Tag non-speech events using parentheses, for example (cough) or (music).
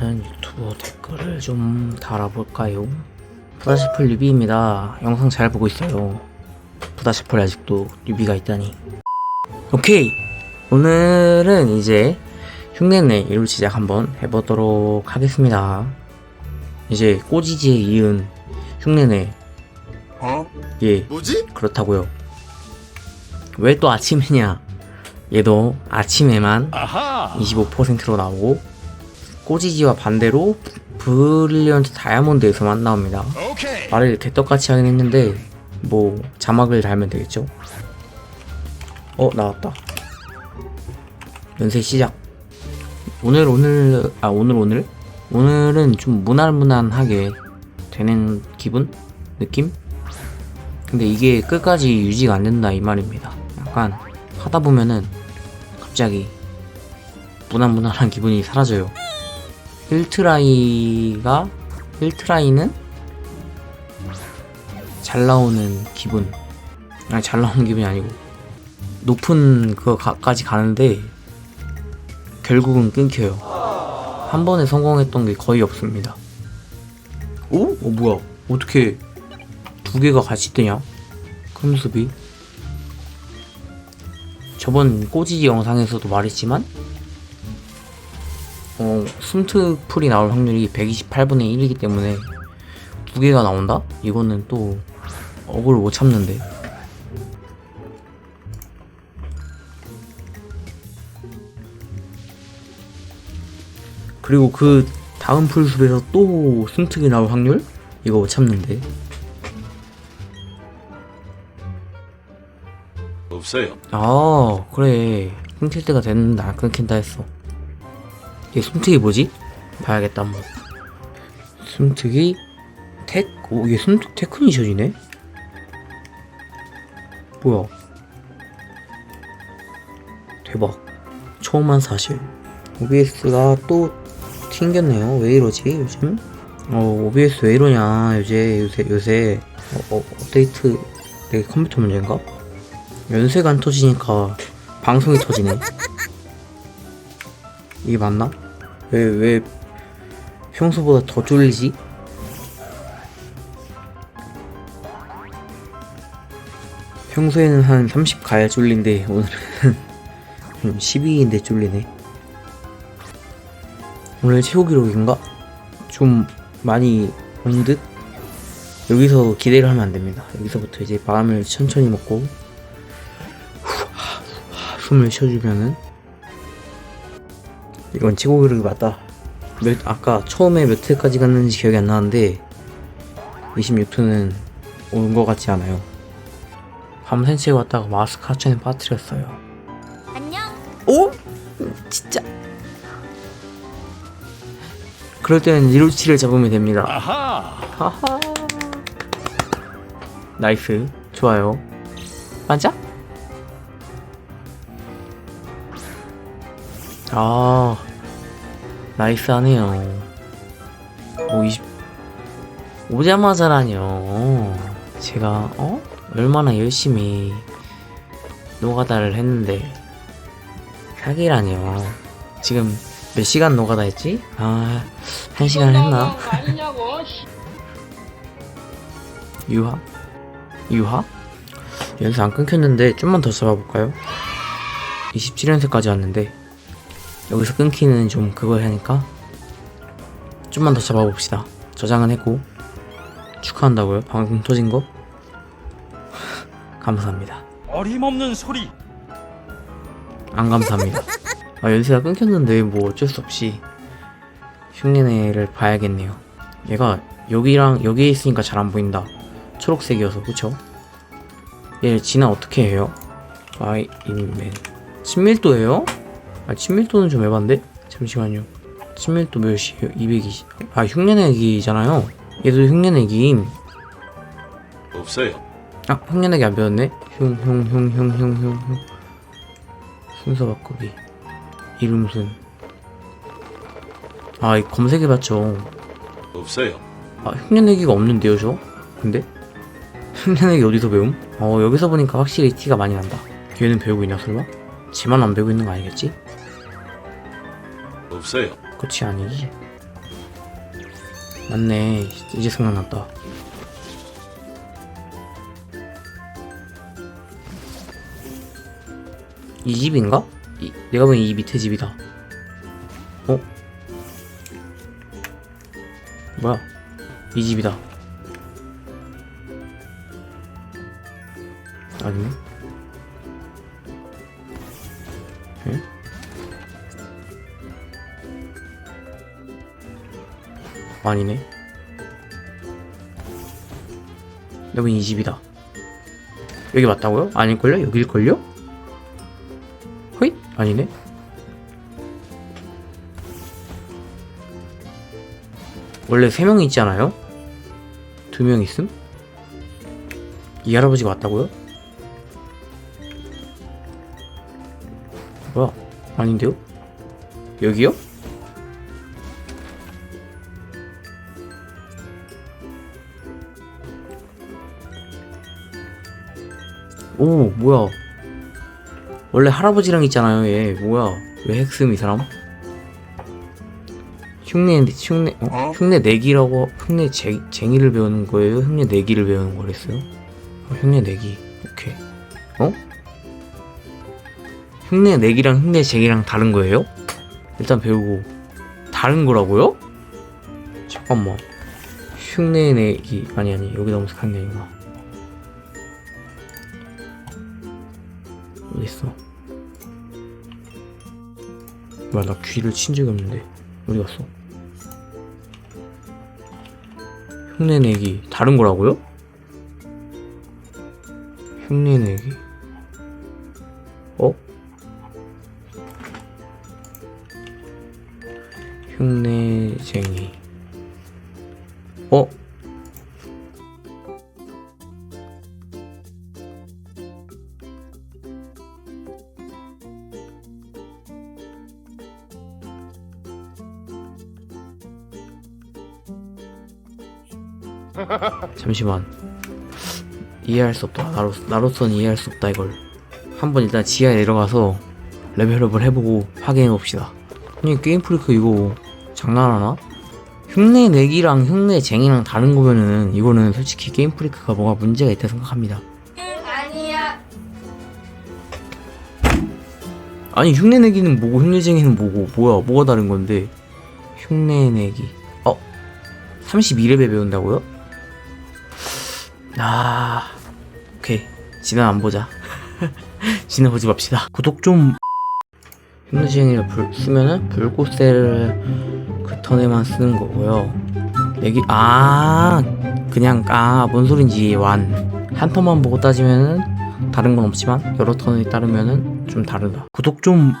다른 유튜버 댓글을 좀 달아볼까요? 부다시플 리뷰입니다. 영상 잘 보고 있어요. 부다시플 아직도 리뷰가 있다니. 오케이! 오늘은 이제 흉내내 시작 한번 해보도록 하겠습니다. 이제 꼬지지에 이은 흉내내. 어? 예, 뭐지? 그렇다고요. 왜 또 아침이냐? 얘도 아침에만 아하. 25%로 나오고 꼬지지와 반대로 브릴리언트 다이아몬드에서만 나옵니다. 말을 개떡같이 하긴 했는데 뭐 자막을 달면 되겠죠? 어 나왔다. 연세 시작. 오늘 오늘 아 오늘 오늘 오늘은 좀 무난무난하게 되는 기분 느낌? 근데 이게 끝까지 유지가 안 된다 이 말입니다. 약간 하다 보면은 갑자기 무난무난한 기분이 사라져요. 1트라이가 1트라이는 잘 나오는 기분. 아니 잘 나오는 기분이 아니고. 높은 그거까지 가는데 결국은 끊겨요. 한 번에 성공했던 게 거의 없습니다. 오? 어 뭐야? 어떻게 두 개가 같이 뜨냐? 큰 모습이 저번 꼬지지 영상에서도 말했지만 어, 숨트 풀이 나올 확률이 128분의 1이기 때문에 두 개가 나온다? 이거는 또 억울 못 참는데. 그리고 그 다음 풀숲에서 또 숨특이 나올 확률? 이거 못 참는데. 없어요. 아, 그래. 끊길 때가 됐는데 안 끊긴다 했어. 얘 숨특이 뭐지? 봐야겠다, 한번. 숨특이 테, 오, 얘 숨특 테크니션이네? 뭐야. 대박. 처음 한 사실. OBS가 또 튕겼네요. 왜 이러지, 요즘? 어, OBS 왜 이러냐, 요새, 요새, 요새. 어, 어, 업데이트, 내 컴퓨터 문제인가? 연세가 안 터지니까 방송이 터지네. 이게 맞나? 왜, 왜 평소보다 더 쫄리지? 평소에는 한 30 가야 쫄린데 오늘은 한 12인데 쫄리네. 오늘 최고 기록인가? 좀 많이 온 듯? 여기서 기대를 하면 안 됩니다. 여기서부터 이제 마음을 천천히 먹고 숨을 쉬어주면은 이건 최고 기록이 맞다. 몇, 아까 처음에 몇 회까지 갔는지 기억이 안 나는데 26회는 온 것 같지 않아요. 밤 산책 왔다가 마스크 하천에 빠뜨렸어요. 안녕. 오? 진짜. 그럴 때는 리로치를 잡으면 됩니다. 아하. 하하. 나이스. 좋아요. 맞아? 아. 나이스 하네요. 오, 20. 오자마자라뇨. 제가, 어? 얼마나 열심히 노가다를 했는데. 사기라뇨. 지금 몇 시간 노가다 했지? 아, 한 시간 했나? 유하? 유하? 연습 안 끊겼는데 좀만 더 잡아볼까요? 27연세까지 왔는데 여기서 끊기는 좀 그거 하니까 좀만 더 잡아봅시다 저장은 했고 축하한다고요? 방금 터진 거? (laughs) 감사합니다 어림없는 소리. 안 감사합니다 아 연세가 끊겼는데 뭐 어쩔 수 없이 흉내내를 봐야겠네요 얘가 여기랑 여기에 있으니까 잘 안 보인다 초록색이어서 그쵸? 얘 진화 어떻게 해요? 아이맨 친밀도예요? 아 친밀도는 좀 에반데? 잠시만요 친밀도 몇이에요? 220. 아 흉내내기잖아요 얘도 흉내내기임 없어요. 아 흉내내기 안 배웠네? 흉 흉 흉 흉 흉 흉 흉 순서 바꾸기 이름순 아 이 검색해봤죠 없어요. 아, 흉내내기가 없는데요, 저? 근데? 흉내내기 어디서 배움? 어, 여기서 보니까 확실히 티가 많이 난다. 얘는 배우고 있나, 설마? 지만 안 배우고 있는 거 아니겠지? 없어요. 그치, 아니지. 맞네. 이제 생각났다. 이 집인가? 이, 내가 보기엔 이 밑에 집이다. 어? 뭐야? 이 집이다. 아니네. 아니네. 보기엔 이 집이다. 여기 맞다고요? 아닐걸요? 여길걸요? 허이? 아니네. 원래 세명 있잖아요? 두명 있음? 이 할아버지가 왔다고요? 뭐야? 아닌데요? 여기요? 오, 뭐야? 원래 할아버지랑 있잖아요, 얘. 뭐야? 왜 핵슴 이 사람? 흉내 흉내 어? 흉내 내기라고 흉내 쟁, 쟁이를 배우는 거예요? 흉내 내기를 배우는 거랬어요? 어, 흉내 내기 오케이 어? 흉내 내기랑 흉내 쟁이랑 다른 거예요? 일단 배우고 다른 거라고요? 잠깐만 흉내 내기 아니 아니 여기 너무 색한 게 아니구나 어디 있어? 뭐야 나 귀를 친 적이 없는데 어디 갔어? 흉내내기 다른 거라고요? 흉내내기 어? 흉내쟁이 어? 잠시만 이해할 수 없다 나로, 나로선 이해할 수 없다 이걸 한번 일단 지하에 내려가서 레벨업을 해보고 확인해봅시다 아니 게임 프리크 이거 장난하나? 흉내 내기랑 흉내 쟁이랑 다른 거면은 이거는 솔직히 게임 프리크가 뭐가 문제가 있다 생각합니다 아니야. 아니 흉내 내기는 뭐고 흉내 쟁이는 뭐고 뭐야 뭐가 다른 건데 흉내 내기 어? 32레벨 배운다고요? 아 오케이. 지난 안 보자. (laughs) 지난 보지 맙시다. 구독 좀. 흉내쟁이를 불, 쓰면은 불꽃셀을 그 턴에만 쓰는 거고요. 내기 아 그냥 아 뭔 소린지 완 한 턴만 보고 따지면은 다른 건 없지만 여러 턴에 따르면은 좀 다르다. 구독 좀